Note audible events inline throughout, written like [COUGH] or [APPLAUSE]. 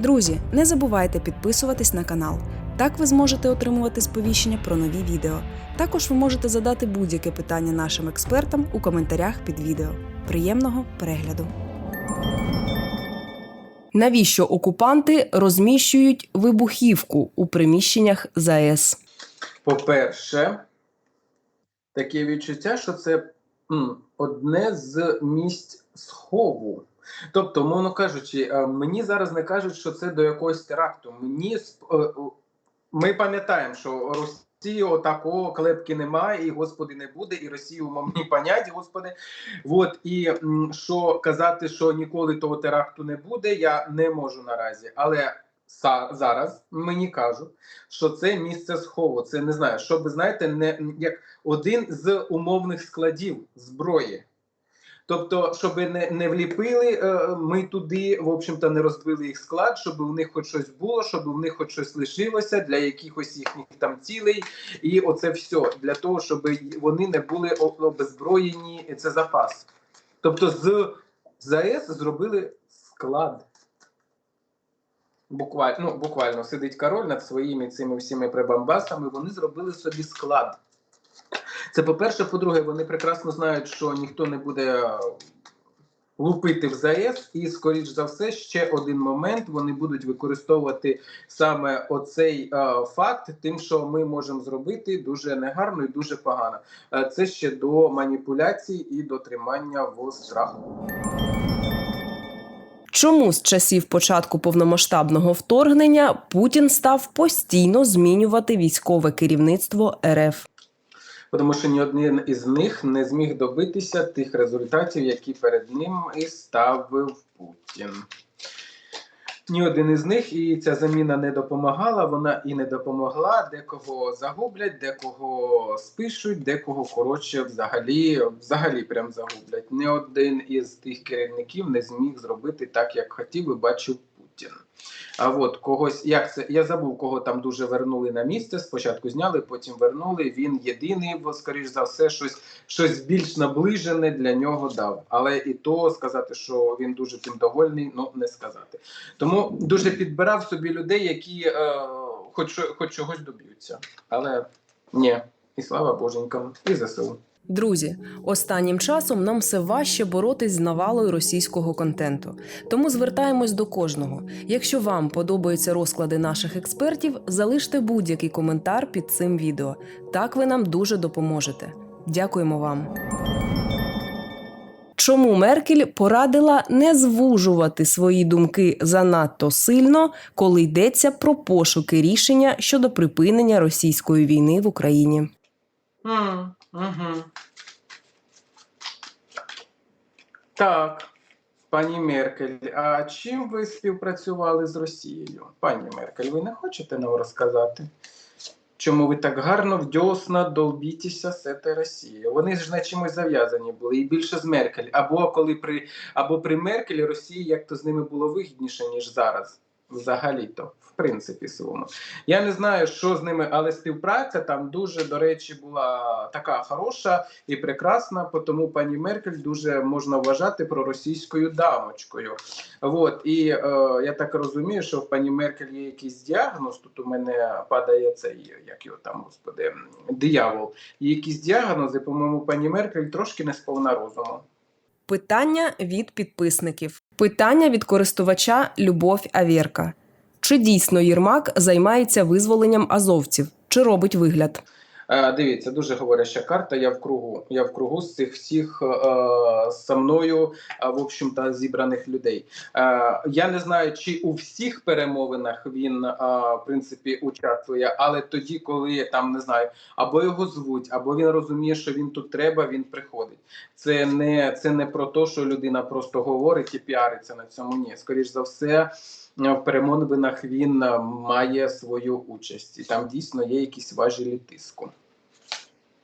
Друзі, не забувайте підписуватись на канал. Так ви зможете отримувати сповіщення про нові відео. Також ви можете задати будь-яке питання нашим експертам у коментарях під відео. Приємного перегляду! Навіщо окупанти розміщують вибухівку у приміщеннях ЗАЕС? По-перше, таке відчуття, що це одне з місць схову. Тобто, мовно кажучи, е, мені зараз не кажуть, що це до якогось теракту. Мені е, е, ми пам'ятаємо, що Росії отакого клепки немає, і господи не буде, і Росію мені понять, господи. От і що казати, що ніколи того теракту не буде, я не можу наразі. Але зараз мені кажуть, що це місце схову. Це не знаю, що ви знаєте, не як один з умовних складів зброї. Тобто, щоб не, не вліпили е, ми туди, в общем-то, не розбили їх склад, щоб у них хоч щось було, щоб у них хоч щось лишилося для якихось їхніх там цілей, і оце все для того, щоб вони не були обезброєні. Це запас. Тобто, з ЗАЕС зробили склад. Буквально, ну, буквально сидить король над своїми цими всіми прибамбасами. Вони зробили собі склад. Це по-перше, по-друге, вони прекрасно знають, що ніхто не буде е, лупити в ЗАЕС, і, скоріш за все, ще один момент вони будуть використовувати саме оцей е, факт, тим, що ми можемо зробити дуже негарно і дуже погано. Е, це ще до маніпуляцій і до тримання в страху. Чому з часів початку повномасштабного вторгнення Путін став постійно змінювати військове керівництво РФ? Тому що ні один із них не зміг добитися тих результатів, які перед ним і ставив Путін. Ні один із них, і ця заміна не допомагала. Вона і не допомогла. Декого загублять, декого спишуть, декого коротше, взагалі, взагалі прям загублять. Ні один із тих керівників не зміг зробити так, як хотів і бачив Путін. А от когось, як це я забув, кого там дуже вернули на місце. Спочатку зняли, потім вернули. Він єдиний, бо скоріш за все, щось щось більш наближене для нього дав. Але і то сказати, що він дуже тим довольний, ну не сказати. Тому дуже підбирав собі людей, які е, хоч, хоч чогось доб'ються. Але ні, і слава боженькам, і ЗСУ. Друзі, останнім часом нам все важче боротись з навалою російського контенту. Тому звертаємось до кожного. Якщо вам подобаються розклади наших експертів, залиште будь-який коментар під цим відео. Так ви нам дуже допоможете. Дякуємо вам. Чому Меркель порадила не звужувати свої думки занадто сильно, коли йдеться про пошуки рішення щодо припинення російської війни в Україні? Угу. Так, пані Меркель, а чим ви співпрацювали з Росією? Пані Меркель, ви не хочете нам розказати? Чому ви так гарно вдьосна долбітеся з цією Росією? Вони ж на чимось зав'язані були, і більше з Меркель. Або коли при або при Меркель Росії як то з ними було вигідніше, ніж зараз. Взагалі-то, в принципі, своєму. Я не знаю, що з ними, але співпраця там дуже, до речі, була така хороша і прекрасна. Тому пані Меркель дуже можна вважати проросійською дамочкою. От і е, я так розумію, що в пані Меркель є якийсь діагноз. Тут у мене падає цей, як його там, господи, диявол. Є якісь діагнози, по-моєму, пані Меркель трошки не сповна розуму. Питання від підписників. Питання від користувача Любов Авєрка. Чи дійсно Єрмак займається визволенням азовців? Чи робить вигляд? Е, Дивіться, дуже говоряща карта. Я в кругу. Я в кругу з цих всіх е, со мною, е, в общем-то, зібраних людей. Е, я не знаю, чи у всіх перемовинах він е, в принципі участвує, але тоді, коли там не знаю, або його звуть, або він розуміє, що він тут треба, він приходить. Це не це не про те, що людина просто говорить і піариться на цьому. Ні, скоріш за все. В перемовинах він е, має свою участь, і там дійсно є якісь важелі тиску.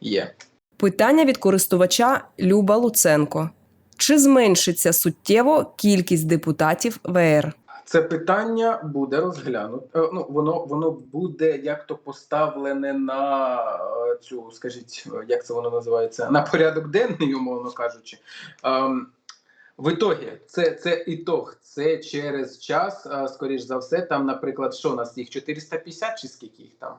Є. Питання від користувача Люба Луценко. Чи зменшиться суттєво кількість депутатів ВР? Це питання буде розглянуто. Е, Ну воно воно буде як то поставлене на е, цю, скажіть, е, як це воно називається, на порядок денний, умовно кажучи. Ем, В ітогі, це, це ітог. Це через час, скоріш за все, там, наприклад, що у нас їх 450 чи скільки їх там?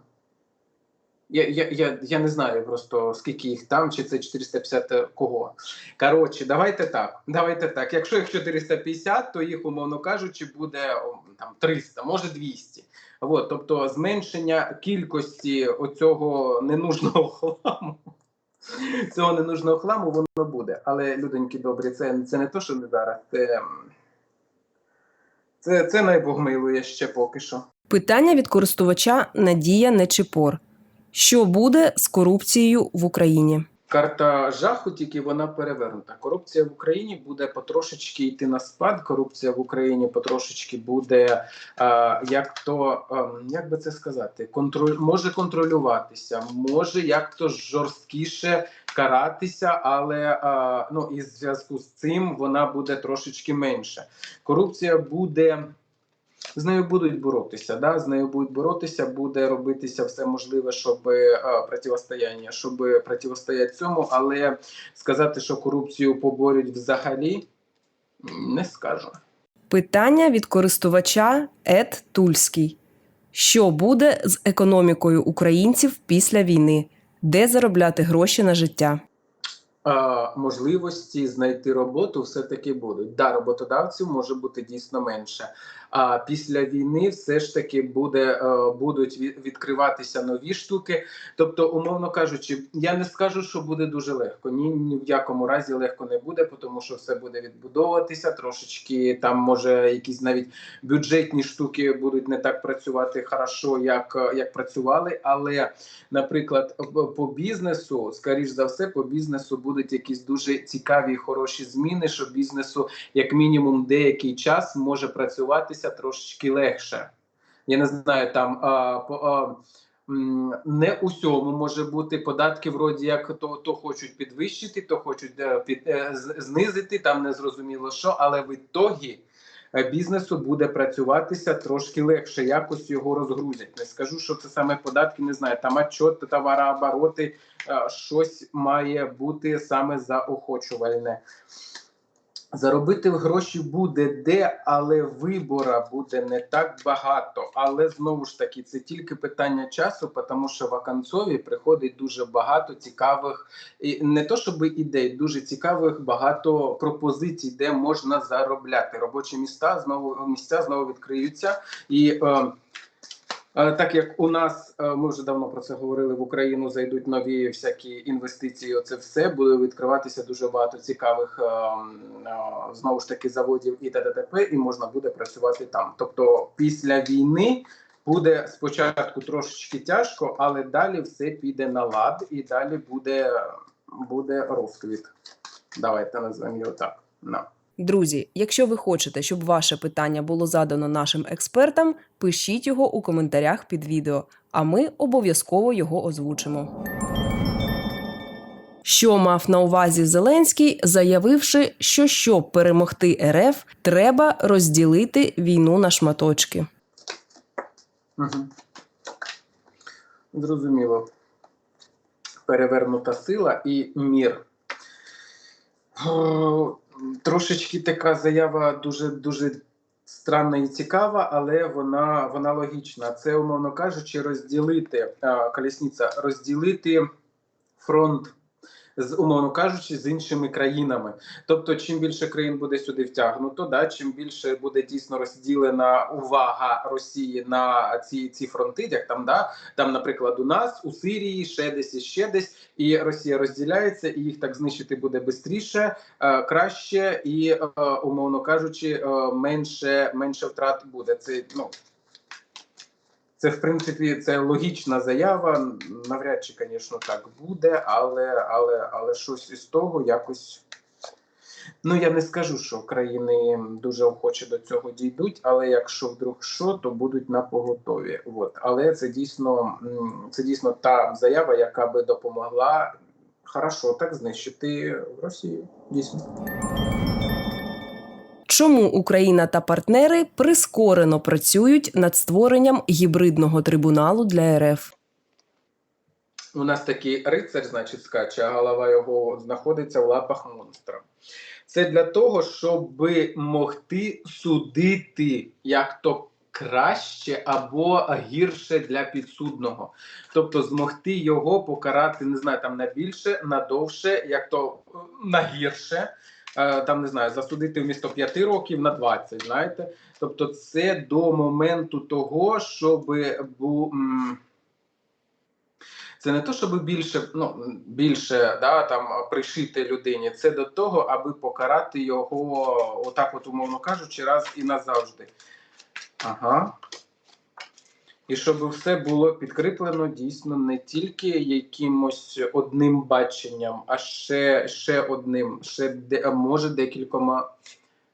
Я, я, я, не знаю просто скільки їх там, чи це 450 кого. Коротше, давайте так. Давайте так. Якщо їх 450, то їх, умовно кажучи, буде там 300, може 200. От, тобто зменшення кількості оцього ненужного хламу. Цього ненужного хламу воно буде. Але, людоньки добрі, це, це не то, що не зараз. Це, це, це найбогмилує ще поки що. Питання від користувача Надія Нечипор. Що буде з корупцією в Україні? Карта жаху, тільки вона перевернута. Корупція в Україні буде потрошечки йти на спад. Корупція в Україні потрошечки буде, е, як то е, як би це сказати, контроль може контролюватися, може як то жорсткіше каратися, але е, ну і зв'язку з цим вона буде трошечки менше. Корупція буде. З нею будуть боротися, да? з нею будуть боротися, буде робитися все можливе, щоб е, противостояння, щоб противостояти цьому, але сказати, що корупцію поборють взагалі, не скажу. Питання від користувача Ед Тульський. Що буде з економікою українців після війни? Де заробляти гроші на життя? Можливості знайти роботу все-таки будуть. Да, роботодавців може бути дійсно менше. А після війни все ж таки буде, е, будуть відкриватися нові штуки. Тобто, умовно кажучи, я не скажу, що буде дуже легко. Ні, ні в якому разі легко не буде, тому що все буде відбудовуватися. Трошечки там може якісь навіть бюджетні штуки будуть не так працювати хорошо, як, е, як працювали. Але, наприклад, по бізнесу, скоріш за все, по бізнесу будуть якісь дуже цікаві і хороші зміни, що бізнесу як мінімум деякий час може працюватися трошечки легше. Я не знаю, там а, по, а, не усьому може бути податки, вроді як то, то хочуть підвищити, то хочуть е, під, е, знизити, там не зрозуміло що, але в ітогі е, бізнесу буде працюватися трошки легше, якось його розгрузять. Не скажу, що це саме податки, не знаю, там отчет, товарообороти, щось має бути саме заохочувальне. Заробити гроші буде де, але вибора буде не так багато. Але знову ж таки, це тільки питання часу, тому що вакансові приходить дуже багато цікавих, і не то щоб ідей, дуже цікавих багато пропозицій, де можна заробляти. Робочі міста знову місця знову відкриються і. Е, Так як у нас е, ми вже давно про це говорили, в Україну зайдуть нові всякі інвестиції. Оце все буде відкриватися дуже багато цікавих е, е, знову ж таки заводів і т.д. і можна буде працювати там. Тобто, після війни буде спочатку трошечки тяжко, але далі все піде на лад, і далі буде, буде розквіт. Давайте назвемо його так. No. Друзі, якщо ви хочете, щоб ваше питання було задано нашим експертам, пишіть його у коментарях під відео, а ми обов'язково його озвучимо. Що мав на увазі Зеленський, заявивши, що щоб перемогти РФ, треба розділити війну на шматочки. Угу. Зрозуміло. Перевернута сила і мір. Трошечки така заява дуже дуже странна і цікава, але вона, вона логічна. Це, умовно кажучи, розділити колісниця, розділити фронт. З умовно кажучи, з іншими країнами. Тобто, чим більше країн буде сюди втягнуто, да, чим більше буде дійсно розділена увага Росії на ці ці фронти, як там, да, там, наприклад, у нас, у Сирії, ще десь і ще десь, і Росія розділяється, і їх так знищити буде швидше, е, краще, і е, умовно кажучи, е, менше менше втрат буде. Це ну. Це в принципі це логічна заява. Навряд чи, звісно, так буде, але але але щось із того якось. Ну я не скажу, що країни дуже охоче до цього дійдуть, але якщо вдруг що, то будуть на поготові. От. Але це дійсно це дійсно та заява, яка би допомогла хорошо так знищити Росію. Дійсно. Чому Україна та партнери прискорено працюють над створенням гібридного трибуналу для РФ? У нас такий рицар, значить, скаче, а голова його знаходиться в лапах монстра. Це для того, щоб могти судити як то краще або гірше для підсудного. Тобто змогти його покарати, не знаю, там на більше, на довше, як то на гірше. Е, Там не знаю, засудити вмісто 5 років на 20, знаєте. Тобто, це до моменту того, щоб бу, це не то, щоб більше, ну, більше да, там, пришити людині, це до того, аби покарати його, отак, от, умовно кажучи, раз і назавжди. Ага. І щоб все було підкріплено дійсно не тільки якимось одним баченням, а ще, ще одним, ще де, може декількома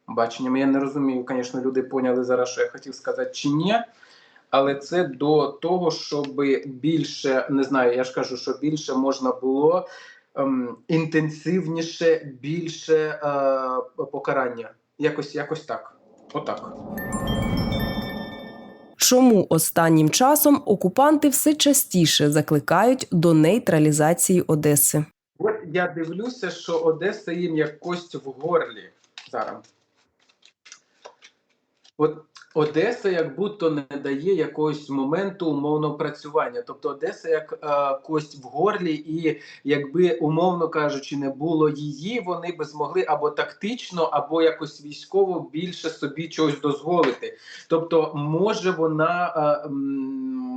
баченнями. Я не розумію, звісно, люди поняли зараз, що я хотів сказати чи ні. Але це до того, щоб більше, не знаю, я ж кажу, що більше можна було ем, інтенсивніше, більше е, покарання. Якось, якось так. Отак. Чому останнім часом окупанти все частіше закликають до нейтралізації Одеси? От я дивлюся, що Одеса їм як кость в горлі зараз. От Одеса як будто не дає якогось моменту умовного працювання. Тобто Одеса як е, кость в горлі, і якби, умовно кажучи, не було її, вони би змогли або тактично, або якось військово більше собі чогось дозволити. Тобто, може вона, е,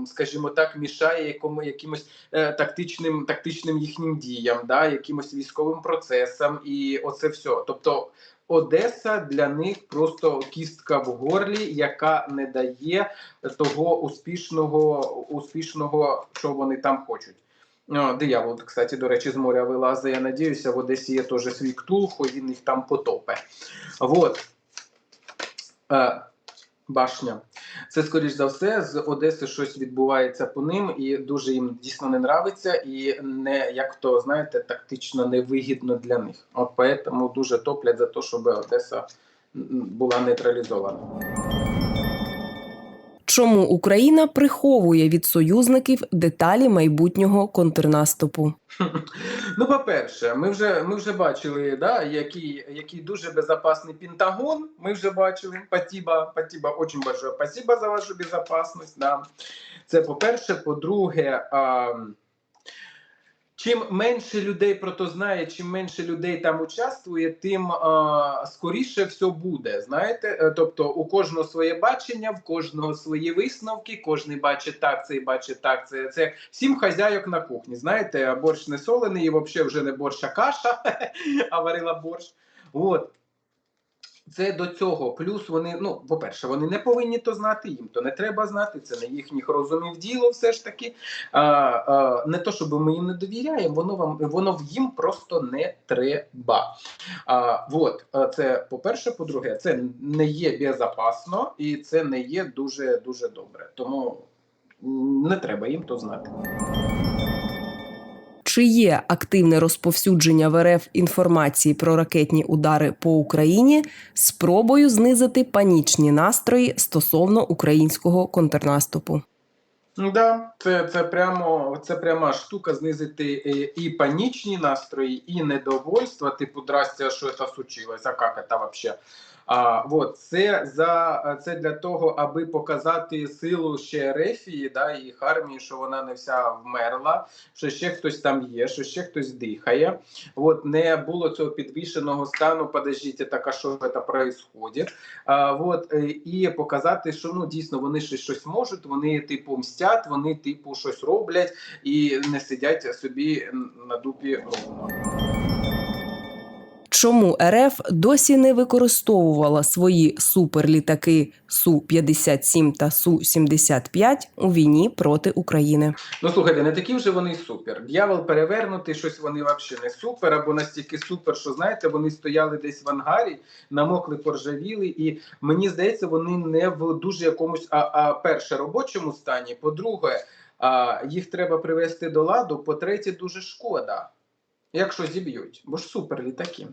скажімо так, мішає якому якимось е, тактичним, тактичним їхнім діям, да, якимось військовим процесам, і оце все. Тобто. Одеса для них просто кістка в горлі, яка не дає того успішного, успішного, що вони там хочуть. Диявол, кстати, до речі, з моря вилазить. Я надіюся, в Одесі є теж свій ктулху, він їх там потопе. Вот. Е, башня. Це, скоріш за все, з Одеси щось відбувається по ним, і дуже їм дійсно не нравиться, і не як то знаєте, тактично невигідно для них. От поэтому дуже топлять за те, щоб Одеса була нейтралізована. Чому Україна приховує від союзників деталі майбутнього контрнаступу? [LAUGHS] Ну, по-перше, ми вже ми вже бачили, да, який, який дуже безпечний Пентагон. Ми вже бачили. Спасибо, спасибо, дуже большое спасибо за вашу безпечність. Да. Це по-перше. По-друге, чим менше людей про то знає, чим менше людей там участвує, тим а, скоріше все буде. Знаєте, Е, тобто у кожного своє бачення, в кожного свої висновки, кожен бачить так, цей бачить так. Це це сім хазяйок на кухні. Знаєте, борщ не солений, і взагалі вже не борщ, каша, [LAUGHS] а варила борщ. От. Це до цього. Плюс вони, ну, по-перше, вони не повинні то знати, їм то не треба знати, це не їхніх розумів діло, все ж таки. А, а, не то, щоб ми їм не довіряємо, воно вам воно їм просто не треба. А, вот, це по-перше, по-друге, це не є безопасно і це не є дуже дуже добре. Тому не треба їм то знати. Чи є активне розповсюдження в РФ інформації про ракетні удари по Україні спробою знизити панічні настрої стосовно українського контрнаступу? Да, це, це прямо це пряма штука знизити е, і панічні настрої, і недовольство. Типу, здрасте, що це случилось, а як це вообще? А, вот, це за це для того, аби показати силу ще Рефії, да, і їх армії, що вона не вся вмерла, що ще хтось там є, що ще хтось дихає. От не було цього підвішеного стану. Подождіть, так а що це происходит? А, вот, е, і показати, що ну дійсно вони ще щось можуть, вони типу мстять, вони типу щось роблять і не сидять собі на дупі ровно. Чому РФ досі не використовувала свої суперлітаки Су-57 та Су-75 у війні проти України? Ну слухайте, не такі вже вони супер. Д'явол перевернутий, щось вони взагалі не супер, або настільки супер, що знаєте, вони стояли десь в ангарі, намокли, поржавіли, і мені здається, вони не в дуже якомусь а, а перше робочому стані. По-друге, а, їх треба привести до ладу. По-третє, дуже шкода, якщо зіб'ють, бо ж супер літаки.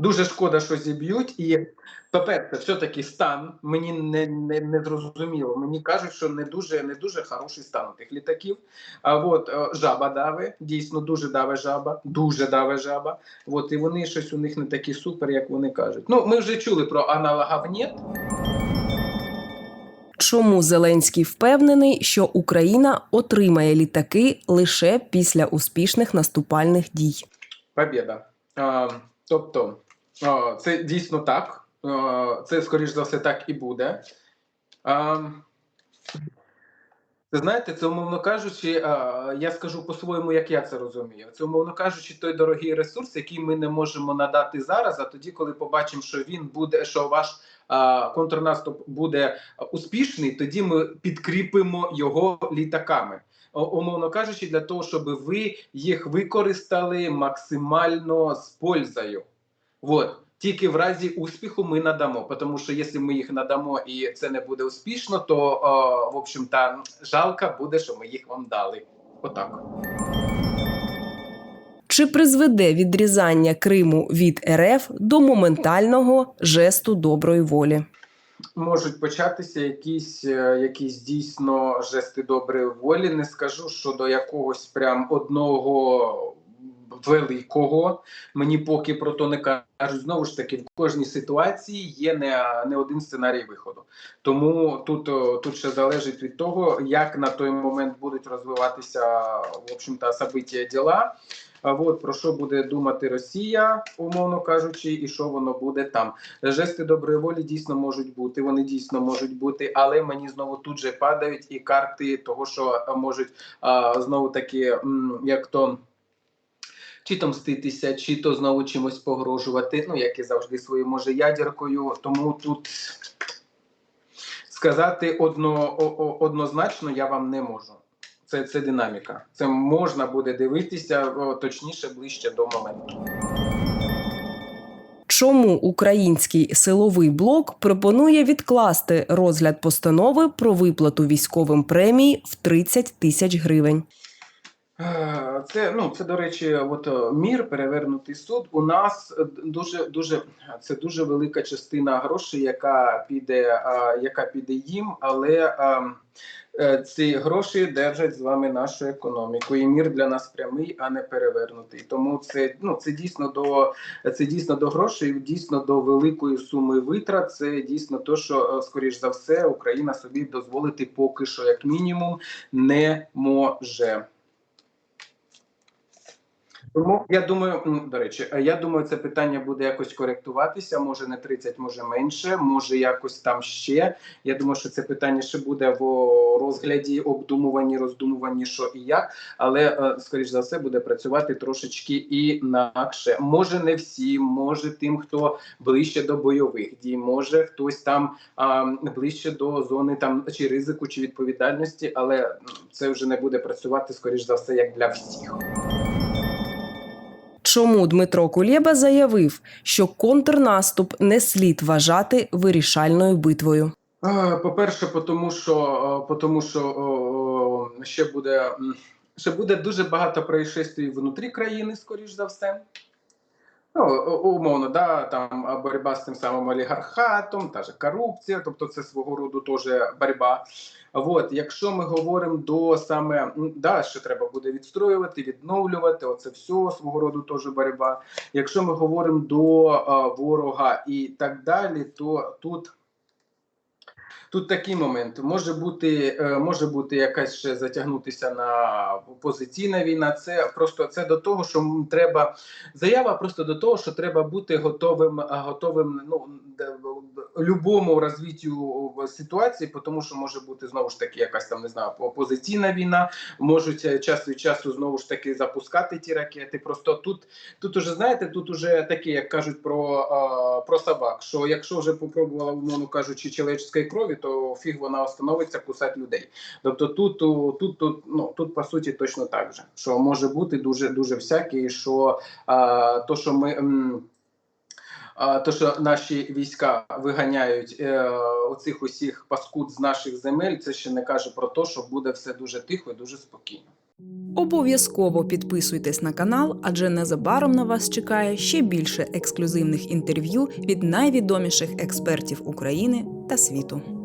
Дуже шкода, що зіб'ють. І, по-перше, все-таки стан мені не, не, не зрозуміло. Мені кажуть, що не дуже, не дуже хороший стан у тих літаків. А от е, жаба даве, дійсно дуже даве жаба, дуже даве жаба. От, і вони щось у них не такі супер, як вони кажуть. Ну, ми вже чули про аналогів «нет». Чому Зеленський впевнений, що Україна отримає літаки лише після успішних наступальних дій? Побєда. Тобто, а, це дійсно так. Це, скоріш за все, так і буде. Це знаєте, це умовно кажучи, я скажу по-своєму, як я це розумію. Це умовно кажучи, той дорогий ресурс, який ми не можемо надати зараз. А тоді, коли побачимо, що він буде, що ваш контрнаступ буде успішний, тоді ми підкріпимо його літаками. Умовно кажучи, для того, щоб ви їх використали максимально з пользою. Вот. Тільки в разі успіху ми надамо. Тому що якщо ми їх надамо і це не буде успішно, то о, в общем та жалко буде, що ми їх вам дали. Отак. Чи призведе відрізання Криму від РФ до моментального жесту доброї волі? Можуть початися якісь, е, якісь дійсно жести доброї волі. Не скажу, що до якогось прям одного великого. Мені поки про то не кажуть. Знову ж таки, в кожній ситуації є не, не один сценарій виходу. Тому тут, тут ще залежить від того, як на той момент будуть розвиватися в общем-то, собиття діла. А от про що буде думати Росія, умовно кажучи, і що воно буде там. Жести доброї волі дійсно можуть бути, вони дійсно можуть бути, але мені знову тут же падають і карти того, що можуть а, знову таки, як то. Чи то мститися, чи то знову чимось погрожувати, ну як і завжди своєю може ядеркою. Тому тут сказати одно, однозначно я вам не можу. Це, це динаміка. Це можна буде дивитися точніше ближче до моменту. Чому український силовий блок пропонує відкласти розгляд постанови про виплату військовим премій в 30 тисяч гривень? Е, Це ну це до речі, от е, мір перевернутий суд. У нас е, дуже дуже це дуже велика частина грошей, яка піде, яка піде їм, але е, е, ці гроші держать з вами нашу економіку. І мір для нас прямий, а не перевернутий. Тому це ну це дійсно до це дійсно до грошей, дійсно до великої суми витрат. Це дійсно то, що скоріш за все Україна собі дозволити поки що, як мінімум, не може. Тому я думаю, до речі, е, я думаю, це питання буде якось коректуватися. Може не 30, може менше, може якось там ще. Я думаю, що це питання ще буде в розгляді, обдумуванні, роздумуванні, що і як, але е, скоріш за все буде працювати трошечки інакше. Може, не всі, може тим, хто ближче до бойових дій, може хтось там а, ближче до зони там чи ризику, чи відповідальності, але це вже не буде працювати скоріш за все, як для всіх. Чому Дмитро Кулєба заявив, що контрнаступ не слід вважати вирішальною битвою? Е, По-перше, тому що, тому що ще буде ще буде дуже багато происшествий внутрі країни, скоріш за все. Ну, умовно, да, там боротьба з тим самим олігархатом, та ж корупція, тобто це свого роду теж боротьба. От, якщо ми говоримо до саме, да, що треба буде відстроювати, відновлювати, оце все свого роду теж боротьба. Якщо ми говоримо до а, ворога і так далі, то тут. Тут такий момент може бути, е, може бути якась ще затягнутися на позиційна війна. Це просто це до того, що треба заява просто до того, що треба бути готовим, а, готовим ну любому розвиттю ситуації, тому що може бути знову ж таки якась там не знаю опозиційна війна, можуть е, час від часу знову ж таки запускати ті ракети. Просто тут тут уже знаєте, тут уже таке, як кажуть про, про собак, що якщо вже попробувала, умовно кажучи, чоловічської крові, то фіг вона остановиться кусати людей. Тобто тут, тут, тут, ну, тут по суті точно так же, що може бути дуже дуже всяке, і що а, то, що ми то що наші війська виганяють е, оцих усіх паскуд з наших земель, це ще не каже про те, що буде все дуже тихо, і дуже спокійно. Обов'язково підписуйтесь на канал, адже незабаром на вас чекає ще більше ексклюзивних інтерв'ю від найвідоміших експертів України та світу.